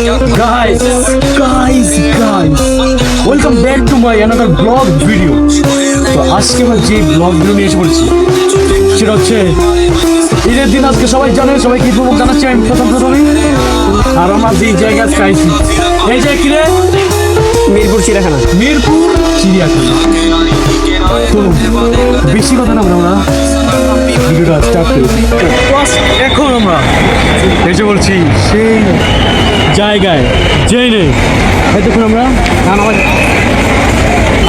Guys, guys, guys, welcome back to my another vlog video. তো আজকে আমরা যে ব্লগ ভিডিও নিয়ে এসে পড়েছি সেটা হচ্ছে ঈদের দিন আজকে সবাই জানে সবাই কি মুবারক জানাচ্ছি আমি প্রথম প্রথমে। আর আমরা যে জায়গায় আজকে এই যে কি রে? মিরপুর চিড়াখানা মিরপুর চিড়িয়াখানা। তো বেশি কথা না আমরা ভিডিওটা স্টার্ট করি। এখন আমরা এসে বলছি সেই জায়গায় যেই নেই এই দেখুন আমরা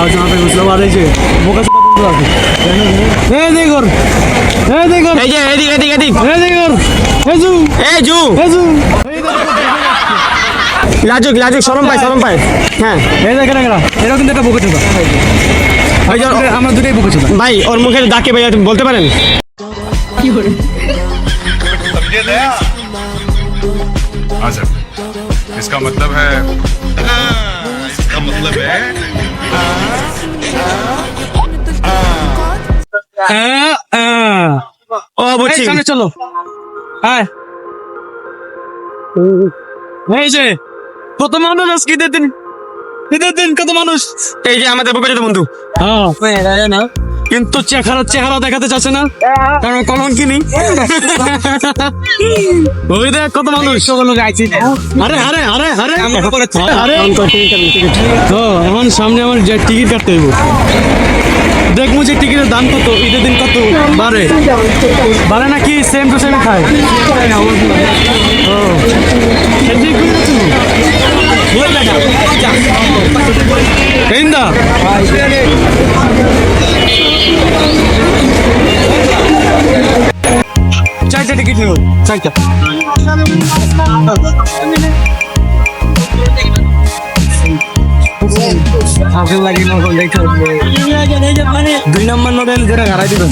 আর জানাতে বুঝলাম আর এই যে আছে এই দেখুন এই দেখুন এই যে এদিক এদিক এদিক এই দেখুন এই জু এই জু এই জু লাজুক লাজুক সরম পাই সরম পাই হ্যাঁ এই দেখেন এরা এরা কিন্তু একটা বোকা চোদা ওই যে আমরা দুটোই বোকা চোদা ভাই ওর মুখে ডাকে ভাই আপনি বলতে পারেন हाँ सर इसका मतलब है इसका मतलब है আহ, আহ। ও এই বুঝছি সামনে চলো হ্যাঁ এই যে কত মানুষ আজকে ঈদের দিন? ঈদের দিন কত মানুষ? এই যে আমাদের বুকে বন্ধু। হ্যাঁ। কিন্তু চেহারা চেহারা দেখাতে চাচ্ছে না। কারণ কলম কিনি ওই দেখ কত মানুষ। আরে আরে আরে আরে। আরে। তো এখন সামনে আমার যে টিকিট কাটতে হইব। দেখব যে টিকিটের দাম কত ঈদের দিন কত বাড়ে। বাড়ে নাকি সেম টু সেম খায়। ও। সেদিক করে যাচ্ছে না? ইন্দা চারটা টিকিট নেব চারটা দুই নম্বর নোটেল যেটা হারাই দিবেন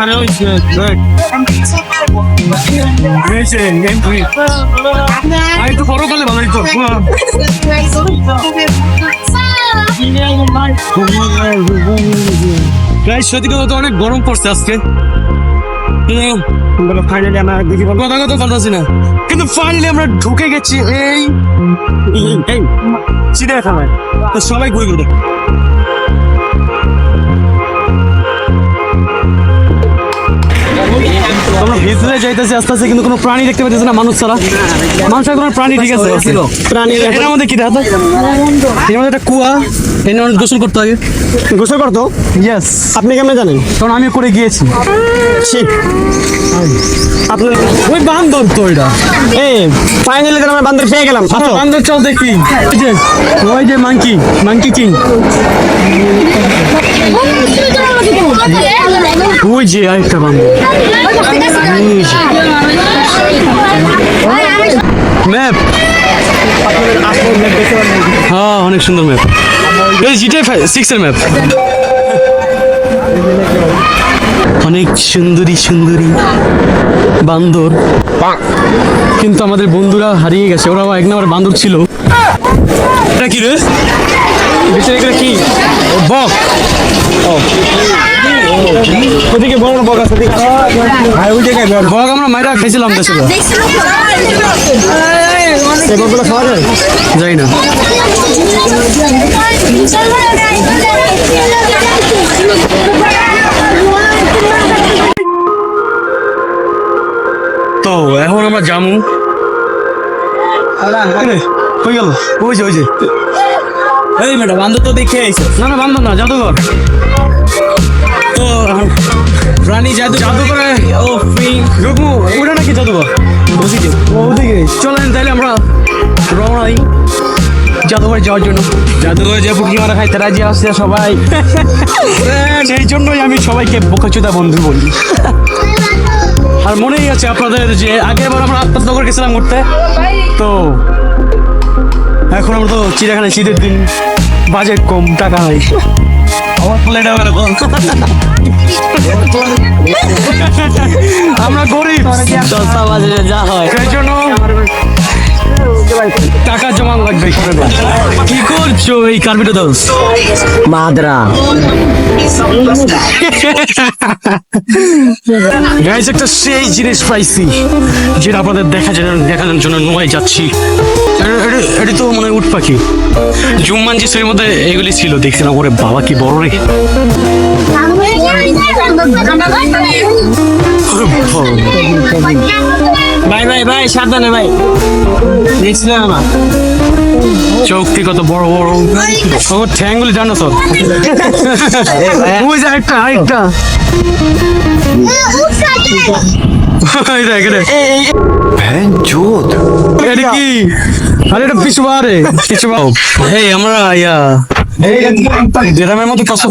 আরে ওই যে দেখ হয়েছে এন্ট্রি আমি তো বড় করলে ভালোই তো গাইস সত্যি কথা তো অনেক গরম পড়ছে আজকে। ফাইনালি আমরা দেখি কথা কথা বলতেছি না। কিন্তু ফাইনালি আমরা ঢুকে গেছি এই এই চিড়িয়াখানায় তো সবাই ঘুরে ঘুরে আমরা ভিতরে যাইতেছি আস্তে আস্তে কিন্তু কোনো প্রাণী দেখতে পাইতেছি না মানুষ ছাড়া। মানুষ কোনো প্রাণী ঠিক আছে প্রাণী এর মধ্যে কি দেখা? এর মধ্যে একটা কুয়া এর মধ্যে গোসল করতে আগে গোসল করতো? ইয়েস আপনি কেমনে জানেন? কারণ আমি করে গিয়েছি। ছি। আপনার ওই বান্দর তো এটা। এই ফাইনালি তো আমরা বান্দর পেয়ে গেলাম। আচ্ছা বান্দর চল দেখি। ওই যে ওই যে মাংকি মাংকি কিং ওই যে আরেকটা বান্দর ম্যাপ। হ্যাঁ অনেক সুন্দর ম্যাপ। এই জিটাই সিক্সের ম্যাপ। অনেক সুন্দরী সুন্দরী বান্দর। কিন্তু আমাদের বন্ধুরা হারিয়ে গেছে। ওরা এক নম্বর বান্দর ছিল। এটা কি রে? ভিতরে এগুলো কি? বক। ওদিকে বড় বগ আছে? বক। আমরা মাইরা খাইছিলাম দেশে এই বগগুলো খাওয়া যায়? যাই না। তো এখন আমরা জামু কই গেল। ওই যে ওই যে। এই ম্যাডাম বান্ধব তো দেখে আইছে। না না বান্ধব না জাদুঘর। তো প্রাণী জাদু জাদুঘরে ও রুকমু ওটা নাকি জাদুঘর? ওদিকে ওদিকে। চলেন তাহলে আমরা রওনা দিই জাদুঘরে যাওয়ার জন্য। জাদুঘরে যে পুকি মারা খাইতে রাজি আসছে সবাই। সেই জন্যই আমি সবাইকে বোকাচুদা বন্ধু বলি। আর মনেই আছে আপনাদের যে আগের বার আমরা আত্মনগর গেছিলাম ঘুরতে। তো এখন আমরা তো চিড়িয়াখানায় শীতের দিন। বাজেট কম টাকা হয় আমার প্লেট হবে না আমরা গরিব। সস্তা বাজারে যা হয় সেই জন্য টাকা জমা লাগবে কি করছ এই কার্পিটো দোষ? মাদ্রা। গাইস একটা সেই জিনিস পাইছি যেটা আপনাদের দেখা দেখানোর জন্য নোয়াই যাচ্ছি। এটা- তো মনে হয় উট পাখি। জুম্মান জিসের মধ্যে এগুলি ছিল দেখছিলাম ওরে বাবা কি বড় রে। ভাই ভাই ভাই সাবধানে ভাই। দেখছিলাম আমার? চোখটি কত বড় বড় ওর ঠ্যাংগুলি জানো সব ওই যে একটা আরেকটা। আমরা ইয়া গ্রামের মতো কষ্ট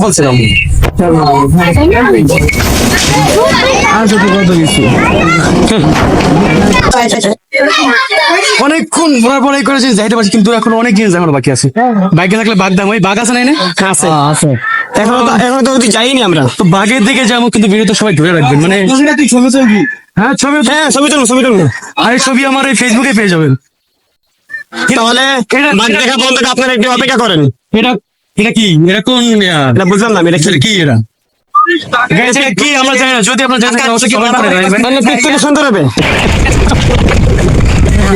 অনেকক্ষণ ঘোরার পরে করেছি যাইতে পারছি কিন্তু এখন অনেক জিনিস এখনও বাকি আছে। বাইকে থাকলে বাঘ দাম ওই বাঘ আছে না আছে। আছে। এখন এখন তো যাইনি আমরা। তো বাঘের দিকে যাব কিন্তু ভিডিওতে সবাই ধরে রাখবেন মানে হ্যাঁ ছবি হ্যাঁ ছবি তুলুন ছবি তুলুন আর এই ছবি আমার এই ফেসবুকে পেয়ে যাবেন। তাহলে বাঘ দেখা পর্যন্ত আপনারা একটু অপেক্ষা করেন। এটা এটা কি? এটা কোন এটা বুঝলাম না এটা কি? এটা কি আমরা জানি না যদি আপনারা জানেন অবশ্যই কমেন্ট করে রাখবেন মানে পিক সুন্দর হবে।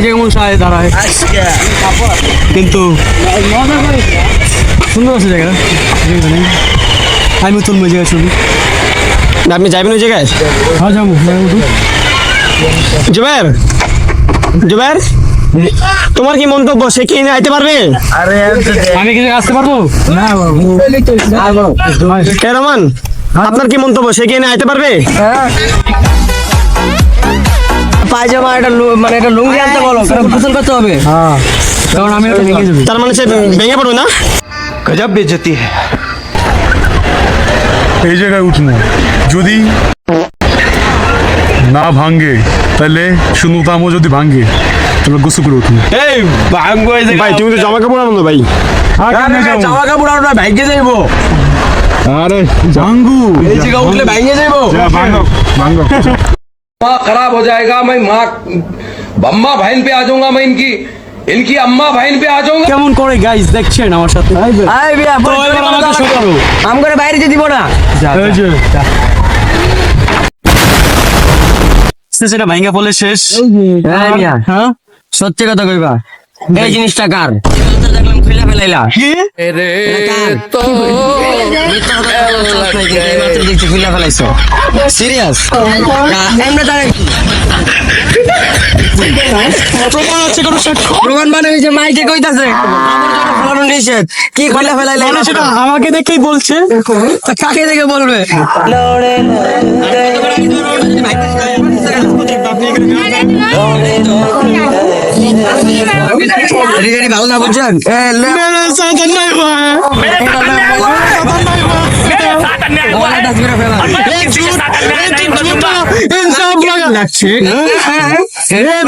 কেমন সায় দাঁড়ায়। কিন্তু সুন্দর আছে জায়গাটা। আমি তুলবো জায়গায় ছবি। আপনি যাবেন ওই জায়গায়? হ্যাঁ যাব। জুবের? জুবের? তোমার কি মন্তব্য? সে কি এনে আইতে পারবে? আমি কি আসতে পারব না হ্যাঁ, হ্যাঁ? আপনার কি মন্তব্য? সে কি এনে আইতে পারবে? হ্যাঁ। পায়জামা এটা মানে এটা লুঙ্গি আনতে বলো গোসল করতে হবে। কারণ আমি তার মানে সে ভেঙে পড়বে না? গজব বেজতি এই জায়গায় উঠবো যদি না ভাঙ্গে তাহলে শূন্যতামও যদি ভাঙ্গে তাহলে গোসু করে উঠবো এই ভাঙ্গো এই ভাই তুমি তো জামা কাপড় আনো ভাই জামা কাপড় আর ভাইকে যাইবো আরে ভাঙ্গু এই জায়গা উঠলে ভাইকে যাইবো যা, ভাঙ্গো ভাঙ্গো माँ खराब हो जाएगा मैं माँ अम्मा बहन पे आ जाऊंगा मैं इनकी इनकी अम्मा बहन पे आ जाऊंगा কেমন করে গাইস দেখছেন আমার সাথে আই বিয়া তো এবার আমাকে শো করো আম করে বাইরে যেতে দিব না এই যে সেটা ভাঙ্গা পড়লে শেষ। হ্যাঁ হ্যাঁ? সত্যি কথা কইবা। এই জিনিসটা কার? দেখলাম খুলে ফেলাইলা কি দেখছি খুলে ফেলাইছো। সিরিয়াস আমরা তার প্রমাণ আছে কোনো প্রমাণ মানে ওই যে মাইকে কইতাছে। ফলানো নিষেধ। কি খুলে ফেলাইলা সেটা আমাকে দেখেই বলছে। তা কাকে দেখে বলবে? ভালো না বুঝছেন? এ,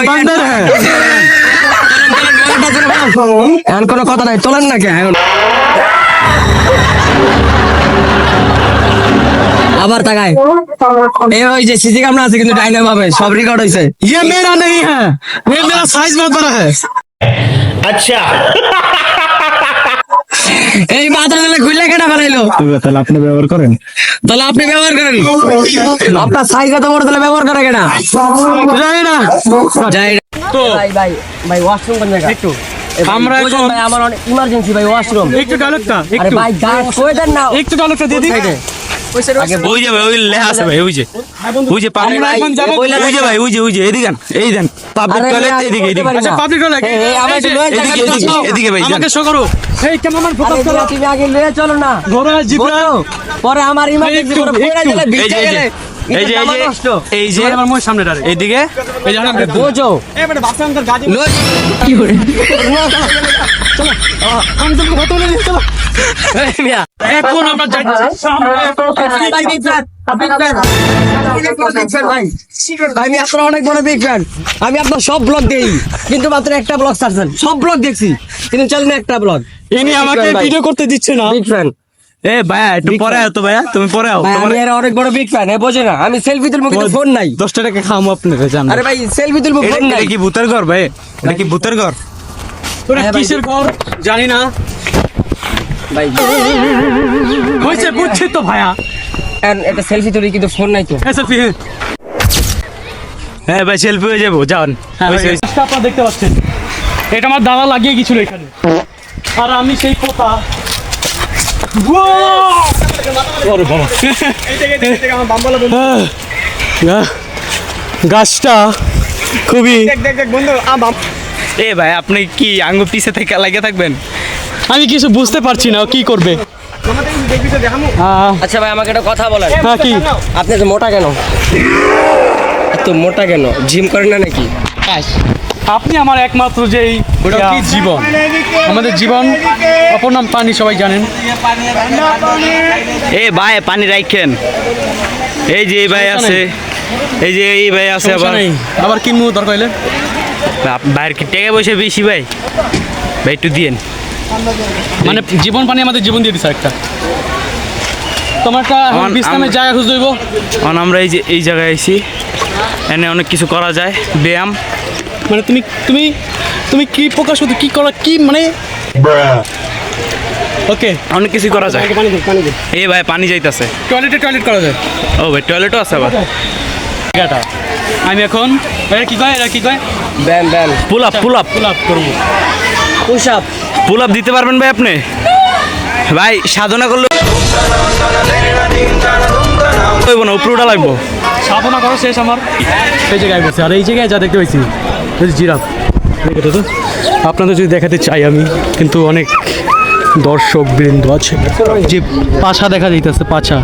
বান্দর এখন কোনো কথা নাই, তোলেন নাকি এখন আবার তাকায়। এ, ওই যে সিসি ক্যামেরা আছে কিন্তু ডাইনাম হবে সব রেকর্ড হয়েছে ইয়ে मेरा নেই হ্যাঁ ये मेरा साइज बहुत बड़ा এই বাথরুম দিলে খুললে কেটা ফেলাইলো তাহলে আপনি ব্যবহার করেন। তাহলে আপনি ব্যবহার করেন। আপনার সাইজ এত বড় তাহলে ব্যবহার করে কেনা জানি না। যাই তো ভাই ভাই ভাই ওয়াশরুম কোন জায়গা? একটু আমরা এখন ভাই আমার অনেক ইমার্জেন্সি ভাই ওয়াশরুম একটু আরে একটু। ভাই গায়ে কই দেন না। একটু ডালকটা দিয়ে দিই। ওই যে ভাই ওই লেখা আছে ভাই ওই যে ওই যে পাবলিক এখন যাব ওই যে ভাই ওই যে ওই যে এদিকে এই দেন পাবলিক টয়লেট এদিকে এদিকে। আচ্ছা পাবলিক টয়লেট এই, আমার একটু লয়ে এদিকে, এদিকে, এদিকে ভাই, আমাকে শো করো। এই ক্যামেরাম্যান আরে ফোকাস করো তুমি আগে লয়ে চলো না। ঘোড়া জিবরা। পরে আমার ইমার্জেন্সি পরে পড়ে একটু। ভিজে। গেলে এই যে এই যে এই যে আমার মোর সামনে দাঁড়ায় এইদিকে? এই যে বোঝো। এই বেটা বাচ্চা আমাদের গাজি এখন আমরা যাচ্ছি আমি আপনার অনেক বড় বিগ ফ্যান আমি আপনার সব ব্লগ দেই কিন্তু মাত্র একটা ব্লগ ছাড়ছেন। সব ব্লগ দেখছি। কিন্তু চলেন একটা ব্লগ ইনি আমাকে ভিডিও করতে দিচ্ছে না। বিগ ফ্যান এ ভাইয়া একটু পরে তো ভাইয়া তুমি পরে আও তোমার আমি এর অনেক বড় বিগ ফ্যান এ বোঝে না আমি সেলফি তুলবো কিন্তু ফোন নাই। দশটা টাকা খামো আপনাকে জান আরে ভাই সেলফি তুলবো ফোন নাই এটা কি ভূতের ঘর ভাই? এটা কি ভূতের ঘর? তোরা কিসের ঘর? জানি না। ভাই। হয়েছে বুঝছি তো ভাইয়া। and একটা সেলফি তুলি কিন্তু ফোন নাই তো। হ্যাঁ। ভাই সেলফি হয়ে যাব যান। হ্যাঁ আপনারা দেখতে পাচ্ছেন। এটা আমার দাদা লাগিয়ে গেছিল এখানে। আর আমি সেই পোতা ওরে বাবা। গাছটা খুবই এ ভাই আপনি কি আঙ্গু পিছে থেকে লাগিয়ে থাকবেন? আমি কিছু বুঝতে পারছি না ও কি করবে? আচ্ছা ভাই আমাকে একটা কথা বলেন। হ্যাঁ কি? আপনি তো মোটা কেন? এত মোটা কেন? জিম করেন না নাকি? আপনি আমার একমাত্র যেই কি জীবন? আমাদের জীবন? অপর নাম পানি সবাই জানেন। এ ভাই পানি রাখেন এই যে এই ভাই আছে। এই যে এই ভাই আছে আবার। আবার কিনবো দরকার হইলে? বাইরে কি টেকে বসে বেশি ভাই? ভাই একটু দিয়েন। মানে জীবন পানি আমাদের জীবন দিয়ে দিছে একটা তোমার একটা আমার- বিশ্রামের জায়গা খুঁজে দেবো এখন আমরা এই যে এই জায়গায় আইছি। এনে অনেক কিছু করা যায়। ব্যায়াম। মানে তুমি তুমি তুমি কি প্রকাশ করতে কি করা কি মানে? ওকে অনেক কিছু করা যায়। পানি দে পানি দে। এই ভাই পানি যাইতাছে। টয়লেটে টয়লেট করা যায়। ও ভাই টয়লেটও আছে আবার। জায়গাটা। আমি এখন এরা কি কয় এরা কি কয়? ব্যাম ব্যাম pull up pull up pull up করব। পুশ আপ পুল আপ দিতে পারবেন ভাই আপনি? ভাই সাধনা করলে না উপরে উঠা লাগবো। সাধনা করা শেষ আমার। এই জায়গায় বসে আর এই জায়গায় যা দেখতে পাইছি। জিরাফ আপনাদের যদি দেখাতে চাই আমি কিন্তু অনেক দর্শক বৃন্দ আছে যে পাছা দেখা যাইতেছে পাছা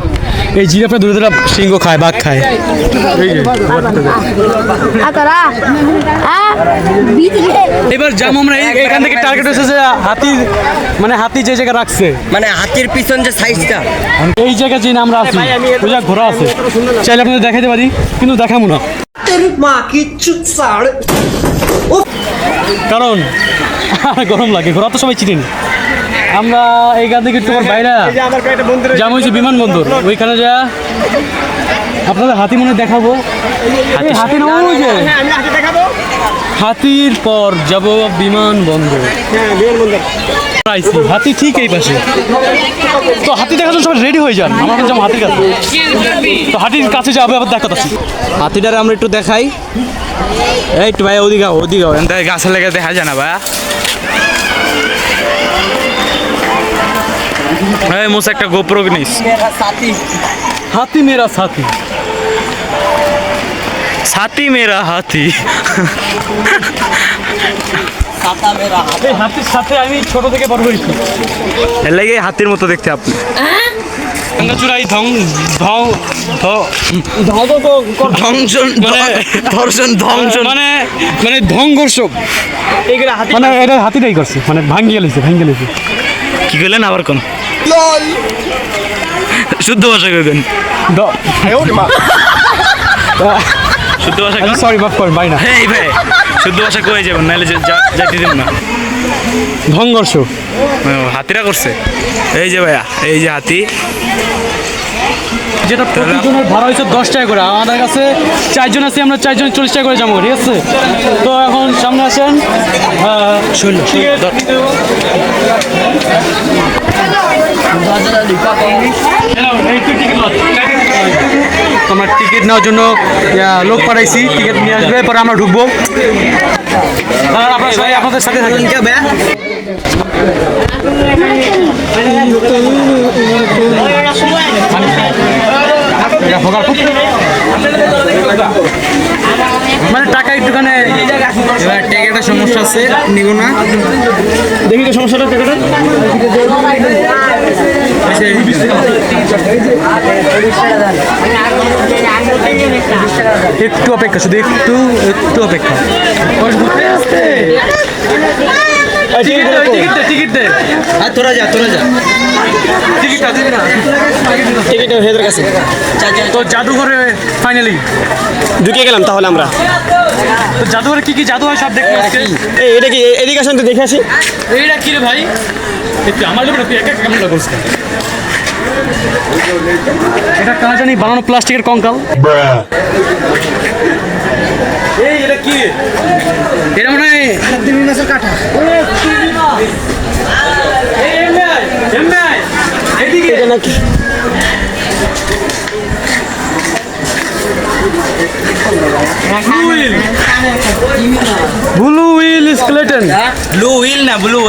এই জিরাফে দূরে দূরে সিংহ খায় বাঘ খায়। এবার যেমন আমরা এখান থেকে টার্গেট হচ্ছে যে হাতির মানে হাতি যে জায়গায় রাখছে। মানে হাতির পিছন যে সাইজটা এই জায়গায় যে আমরা আছি ওই ঘোরা আছে। চাইলে আপনাদের দেখাতে পারি কিন্তু দেখাবো না। কারণ গরম লাগে ঘোরা তো সবাই চিনেন। আমরা এইখান থেকে তোমার বাইরে। যেমন হচ্ছে বিমানবন্দর ওইখানে যা। আপনাদের হাতি মনে দেখাবো। হাতি না যে। হাতির পর যাব বিমানবন্দর আইছি হাতি ঠিক এই পাশে। তো হাতি দেখার জন্য সবাই রেডি হয়ে যান। আমার কাছে হাতির কাছে। তো হাতির কাছে যাবে আবার দেখাতে আসি। হাতিটারে আমরা একটু দেখাই। এই একটু ভাই ওদিকে ওদিকে আও। এনতে গাছে লেগে দেখা যায় না ভাই এই মোস একটা গোপ্রো নিস হাতি মেরা সাথী। ছাতি মেরা হাতি। হাতির সাথে আমি ছোট থেকে বড় হয়েছি। এর লাগে হাতির মতো দেখতে আপনি। ধং ধং ধ্বংসন মানে ধর্ষণ ধ্বংসন মানে মানে ধংঘর্ষক মানে এটা হাতিটাই করছে মানে ভাঙ্গিয়ে লেছে ভাঙ্গিয়ে লেছে কি করলেন আবার কোন? শুদ্ধ ভাষা কইবেন শুদ্ধ ভাষা কন? সরি বাপ করেন ভাই না। এই ভাই শুদ্ধ ভাষা কয়ে যাবেন? নাহলে যাইতে দেব না। ধংঘর্ষ ও, হাতিরা করছে। এই যে ভাইয়া এই যে হাতি। যেটা প্রতিজনের ভাড়া হয়েছে দশ টাকা করে। আমাদের কাছে চারজন আছে আমরা চারজন চল্লিশ টাকা করে যাব ঠিক আছে? তো এখন সামনে আসেন। তোমার টিকিট নেওয়ার জন্য লোক পাঠাইছি টিকিট নিয়ে আসবে পরে আমরা ঢুকবো। আপনারা সবাই আপনাদের সাথে খুব মানে টাকা একটুখানে এবার টেকেটা সমস্যা আছে নিব না। দেখি তো সমস্যাটা টাকাটা। একটু অপেক্ষা শুধু একটু একটু অপেক্ষা। টিকিট দে টিকিট দে টিকিট দে। আর তোরা যা তোরা যা। টিকিটটা দিবি না টিকিট হেদের কাছে তো জাদুঘরে ফাইনালি ঢুকে গেলাম তাহলে আমরা। তো জাদুঘরে কি কি জাদু হয় সব এই এটা কি? এদিকে আসেন তো দেখে আসি। এইটা কি রে ভাই? আমার লোক তুই একা একা কেমন করছিস? এটা কাজ জানি বানানো প্লাস্টিকের কঙ্কাল। এই এটা কি? এটা মনে হয় Blue whale skeleton. Blue wheel না ব্লু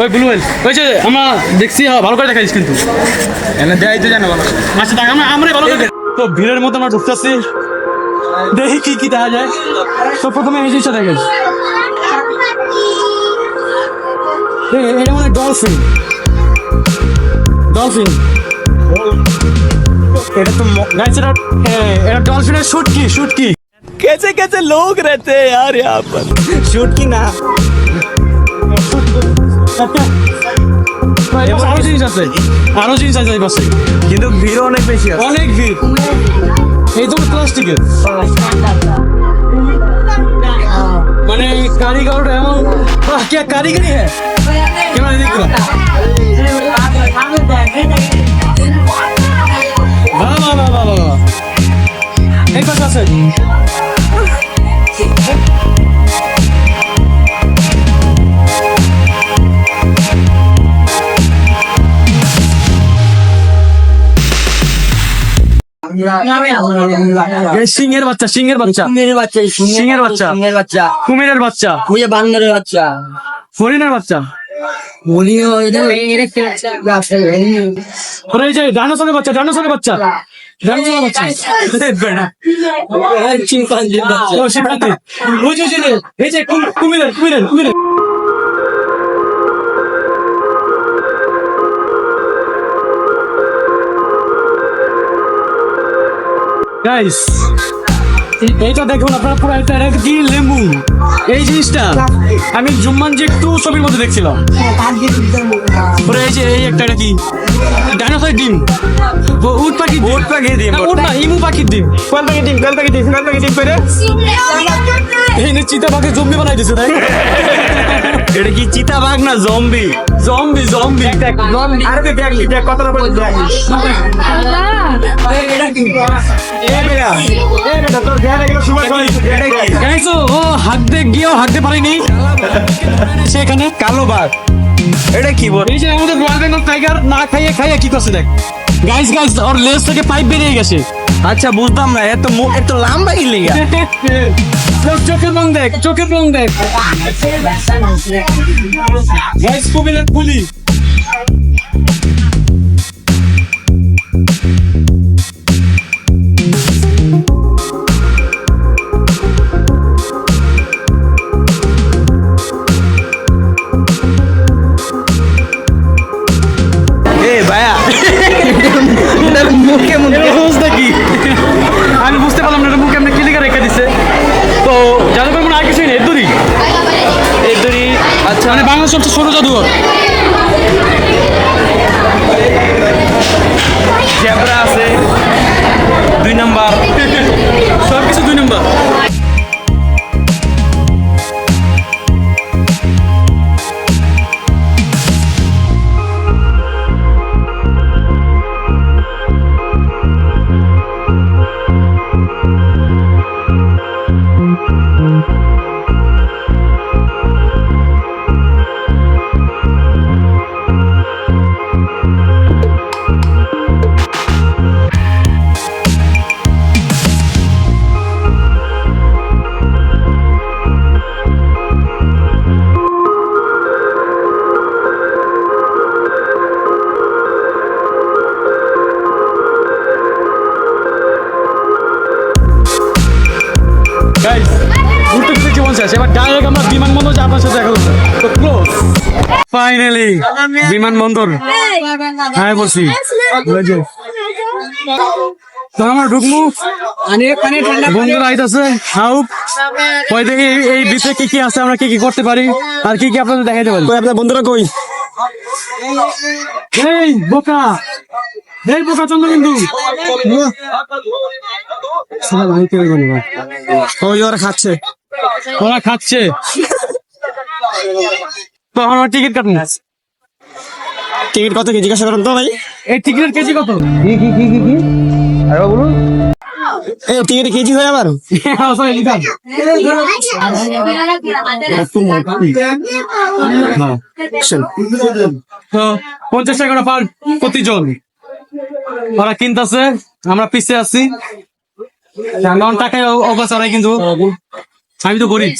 ওই ব্লু ওয়েল ওই যে আমরা দেখছি হ্যাঁ, ভালো করে কিন্তু। এনে দেয় তো জানো আচ্ছা দেখ আমরা আমরাই ভালো করে তো ভিড়ের মতো আমরা ঢুকতেছি। দেখি কি কি দেখা যায়। তো প্রথমে এই জিনিসটা দেখেন। এটা মানে ডলফিন ডলফিন এটা তো গাইস এটা হ্যাঁ, এটা ডলফিনের শুট কি শুট কি कैसे कैसे लोग रहते हैं यार यहाँ पर शूट की ना আরো জিনিস আছে আরো জিনিস আছে এই পাশে কিন্তু ভিড় অনেক বেশি আছে অনেক ভিড় এই তো প্লাস্টিকের মানে কারিগর এমন আহ, क्या কারিগরি है সিংহের বাচ্চা সিংহের বাচ্চা। কুমিরের বাচ্চা সিংহের বাচ্চা কুমিরের বাচ্চা। কুমিরের বাচ্চা। বান্দরের বাচ্চা। হরিণের বাচ্চা। ওরে যে ডাইনোসরের বাচ্চা ডাইনোসরের বাচ্চা। ডাইনোসরের বাচ্চা। চিম্পাঞ্জির বাচ্চা। ও শিবরাত্রি বুঝছি এই যে কুম- কুমিরের কুমিরের কুমিরের। গাইস এইটা দেখুন আপনারা পুরো একটা এটা কি লেবু। এই জিনিসটা আমি জুম্মানজি একটু ছবির মধ্যে দেখছিলাম। পুরো এই যে এই একটা এটা কি? ডাইনোসর ডিম। উট পাখি উট পাখি ডিম উট না ইমু পাখির ডিম। কোন পাখি ডিম কোন পাখি ডিম কোন পাখি টিম করে এই নে চিতা জম্বি বানাই দিছে তাই এটা কি চিতা বাঘ না জম্বি জম্বি জম্বি আরে কত বল গাইছো ও হাত গিয়েও হাঁটতে পারিনি। সেখানে কালো বাঘ। এটা কি বল? এই যে আমাদের রয়্যাল বেঙ্গল টাইগার না খাইয়ে খাইয়ে কি করছে দেখ। গাইস গাইস ওর লেজ থেকে পাইপ বেরিয়ে গেছে। আচ্ছা বুঝতাম না এত মুখ এত লম্বা কি লিগা। লোক চোখের রং দেখ চোখের রং দেখ। গাইস কুমিরের পুলি এ ভাইয়া। এটার মুখে। মুখে আচ্ছা। মানে বাংলাদেশ সবচেয়ে ছোট জাদুঘর। জেব্রা আছে দুই নাম্বার সব কিছু দুই নম্বর ফাইনালি বিমানবন্দর। হ্যাঁ বলছি। ওই যে। তো আমরা ঢুকমু। বন্ধুরা আইতাছে হাউ কই দেখি এই- কি কি আছে আমরা কি কি করতে পারি আর কি কি আপনাদের দেখাইতে পারি? আপনার বন্ধুরা কই? এই বোকা। এই বোকা চন্দ্রবিন্দু। ওই ওরা খাচ্ছে। ওরা খাচ্ছে। তো আমার টিকিট কাটুন। টিকিট কত কি জিজ্ঞাসা করেন তো ভাই। এই টিকিটের কেজি কত? এই টিকিট কেজি হয় আবার? তো পঞ্চাশ টাকা করে পার প্রতিজন। ওরা কিনতেছে আমরা পিছে আছি। টাকায় অবস্থা কিন্তু। আমি তো গরিব।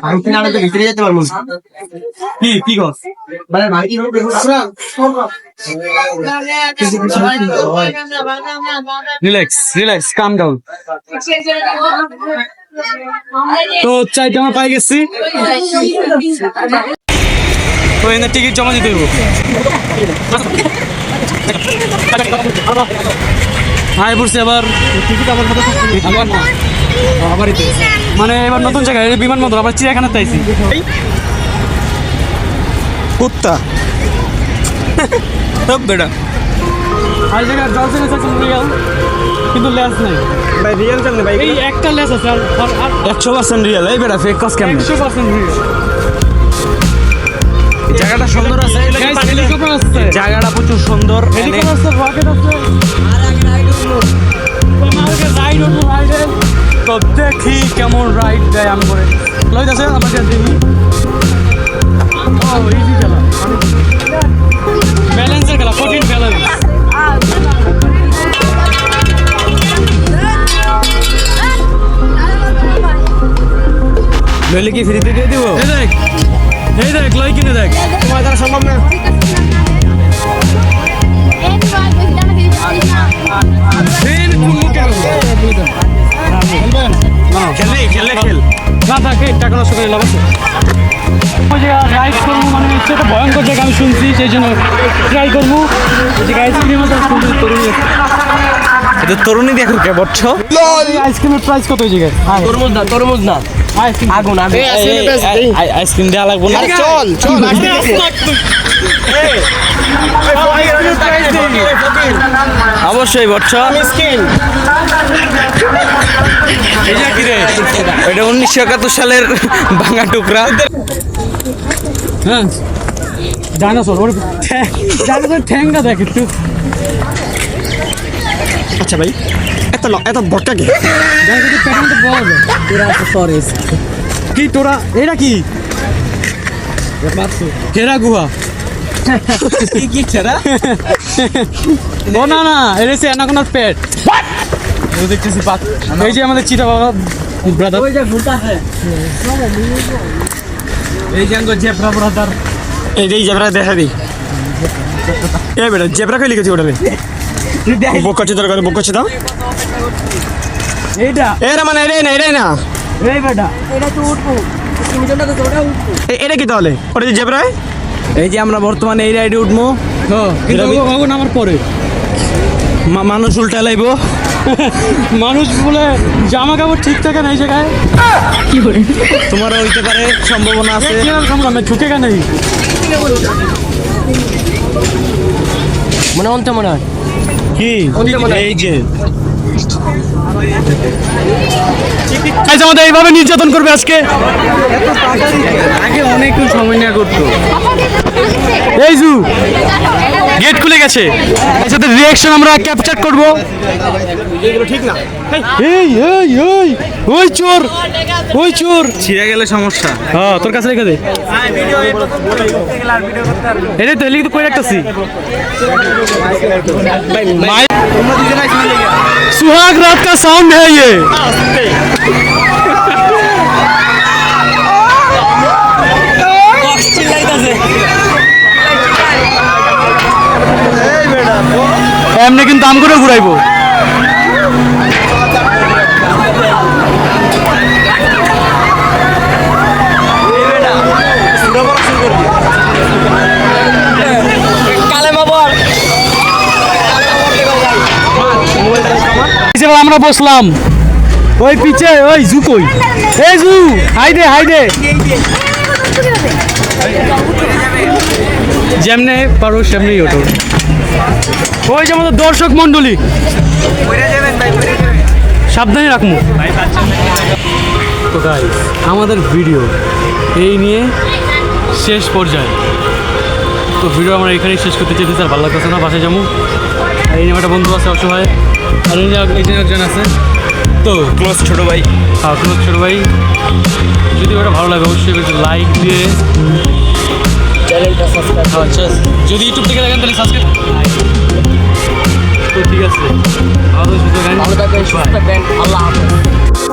তো ভিতরে যেতে পারব কি কি গছ রিল্যাক্স রিল্যাক্স কাম ডাউন তো চাইতে আমরা পাই গেছি। তো এনে টিকিট জমা দিতে হইব। হাই পড়ছে আবার। টিকিট আবার। আবার না আবার মানে এবার নতুন জায়গায় এই বিমানবন্দর আবার চিড়িয়াখানাতে চাইছি কুত্তা। সব বেটা। আর জায়গায় জলসেন আছে রিয়াল কিন্তু লেস নাই। ভাই রিয়েল কেমনে ভাই এই একটা লেস আছে আর- আর আর একশো পার্সেন্ট রিয়েল এই বেটা ফেক কস কেমনে? একশো পার্সেন্ট রিয়াল জায়গাটা সুন্দর আছে জায়গাটা প্রচুর সুন্দর রকেট আসছে আমাকে রাইড উঠবো রাইডে তো দেখি কেমন রাইড দেয় আমি করে। আছে আমাকে দেখি ও সেই জন্য ট্রাই করব। আইসক্রিম এটা তরুণী দেখো কে বচ্ছ আইসক্রিমের প্রাইস কত জায়গায় তরমুজ না তরমুজ না। আইসক্রিম আগুন আগুন। আইসক্রিম দেওয়া লাগবে না। চল চল অবশ্যই বচ্চ এটা উনিশশো একাত্তর সালের ভাঙা টুকরা। হ্যাঁ ডাইনোসর ওর ডাইনোসর ঠ্যাংটা দেখ একটু। আচ্ছা ভাই এত এত বটকা কি? কি তোরা এটা কি? কেরা গুহা। কি কি ও না না এটা হচ্ছে অ্যানাকোনার পেট। ও দেখতেছি পাত। এই যে আমাদের চিতা বাবা ব্রাদার যে এই জেবরা দেখা দি। এ বেটা জেবরা কই লিখেছি ওটালে? বক্কা চিত্র করে বক্কা চিত্র এইটা? এরা মানে এটাই না এটাই না। এই বেটা। এ- এটা কি তাহলে? ওটা যে জেবরা এই যে আমরা বর্তমানে এই রাইডে উঠবো। হ্যাঁ কিন্তু এটা ও- ও পরে। মা- মানুষ উল্টা লাইবো। মানুষ বলে জামা কাপড় ঠিক থাকে না এই জায়গায়। তোমারও হইতে পারে সম্ভাবনা আছে। কীরকম সম্ভব না কেন মনে অন্ত মনে হয়। কি? এই যে। আজ আমাদের এইভাবে নির্যাতন করবে আজকে? আগে অনেক সময় নিয়ে করতো। এই জু গেট খুলে গেছে। এর রিয়াকশন আমরা ক্যাপচার করব। ঠিক না এই এই এই ওই চোর ওই চোর। ছিঁড়ে গেলে সমস্যা। হ্যাঁ তোর কাছে রেখে দে। এটা তো লিখে তো কই রাখতেছি? सुहाग रात का साउंड है ये এমনি কিন্তু দাম করে ঘুরাইবো টোটাল আমরা বসলাম। ওই পিছে ওই জু কই? এই জু হাই দে হাই দে যেমনে পারো সেমনি ওঠো। ওই যে আমাদের দর্শক মন্ডলী সাবধানে রাখব তো guys, আমাদের ভিডিও এই নিয়ে শেষ পর্যায়ে। তো ভিডিও আমরা এখানেই শেষ করতে চাইতেছি আর ভালো লাগতেছে না বাসায় যাব। এই নিয়ে একটা বন্ধু আছে অসহায়। আর এই যে- এই যে একজন আছে। তো ক্লোজ ছোট ভাই। হ্যাঁ ক্লোজ ছোটো ভাই। যদি ওটা ভালো লাগে অবশ্যই লাইক দিয়ে আচ্ছা যদি ইউটিউব থেকে দেখেন তাহলে সাবস্ক্রাইব তো ঠিক আছে। ভালো থাকবেন সুস্থ থাকবেন। আল্লাহ হাফেজ।